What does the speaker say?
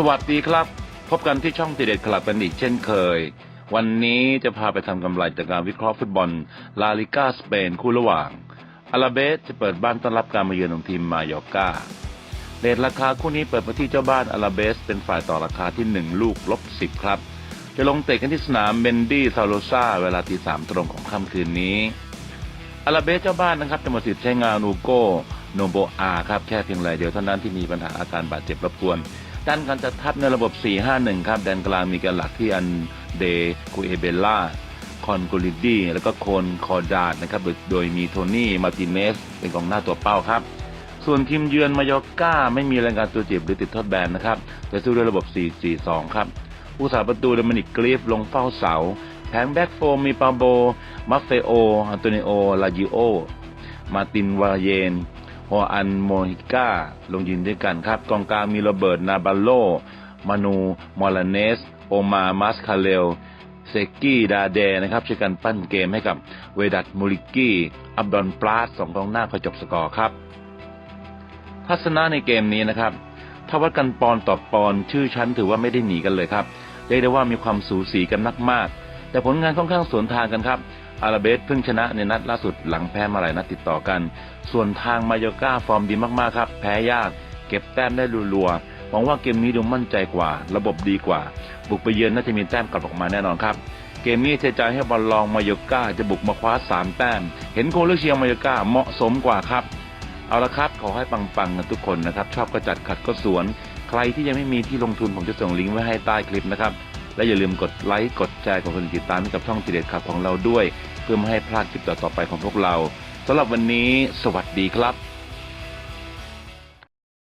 สวัสดีครับ พบกันที่ช่องติเด็ดคลับกันอีกเช่นเคย วันนี้จะพาไปทำกำไรจากการวิเคราะห์ฟุตบอลลาลิกาสเปนคู่ระหว่างอาราเบสจะเปิดบ้านต้อนรับการมาเยือนของทีมมายอกาเรทราคาคู่นี้เปิดมาที่เจ้าบ้านอาราเบส เป็นฝ่ายต่อราคาที่ 1 ลูกลบ10 ครับ จะลงเตะกันที่สนามเบนดี้ซาโลซาเวลาตีสามตรงของค่ำคืนนี้อาราเบสเจ้าบ้านนะครับจะหมดสิทธิ์ใช้งานนูโกโนโบอาครับแค่เพียงรายเดียวเท่านั้นที่มีปัญหาอาการบาดเจ็บรบกวน ด้านการจัดทัพในระบบ 4-5-1 ครับแดนกลางมีกันหลักที่อันเดคูเอเบล่าคอนโกลิดีแล้วก็โคนคอร์ดาดนะครับโดยโดยมีโทนี่มาร์ติเนสเป็นกองหน้าตัวเป้าครับ ส่วนทีมเยือนมายอร์ก้า ไม่มีรายงานตัวเจ็บหรือติดโทษแบนนะครับจะสู้ด้วยระบบ 4-4-2 ครับผู้สาประตูเดมินิกกรีฟลงเฝ้าเสาแผงแบ็กโฟมมีปาโบมัฟเฟโอ อันโตนิโอ ลาจิโอ มาตินวาเยน ฮออันโมฮิก้าลงยืนด้วยกันครับกองกลางมีโรเบิร์ตนาบาโล มานู มอลาเนส โอมามัสคาเลลเซกี้ดาเดนะครับช่วยกันปั้นเกมให้กับเวดัตมูริกี้อับดอนปลาสสองกองหน้าคอยจบสกอร์ครับ ทัศนะในเกมนี้นะครับถ้าวัดกันปอนต่อปอนชื่อชั้นถือว่าไม่ได้หนีกันเลยครับเรียกได้ว่ามีความสูสีกันมากๆแต่ผลงานค่อนข้างสวนทางกันครับ อาราเบสเพิ่งชนะในนัดล่าสุดหลังแพ้มาหลายนัดติดต่อกัน ส่วนทางมายอก้าฟอร์มดีมากๆครับ แพ้ยาก เก็บแต้มได้รัวๆหวังว่าเกมนี้ดูมั่นใจกว่า ระบบดีกว่า บุกไปเยือนน่าจะมีแต้มกลับออกมาแน่นอนครับ เกมนี้เทใจให้บอลลองมายอก้าจะบุกมาคว้าสามแต้ม เห็นโคเลเชียมายอก้าเหมาะสมกว่าครับ เอาละครับขอให้ปังๆกันทุกคนนะครับชอบก็จัดขัดก็สวน ใครที่ยังไม่มีที่ลงทุนผมจะส่งลิงก์ไว้ให้ใต้คลิปนะครับ และอย่าลืมกดไลค์กดแชร์กดติดตามให้กับช่องตีเด็ดขับของเราด้วย เพื่อไม่ให้พลาดคลิปต่อๆไปของพวกเราสำหรับวันนี้ สวัสดีครับ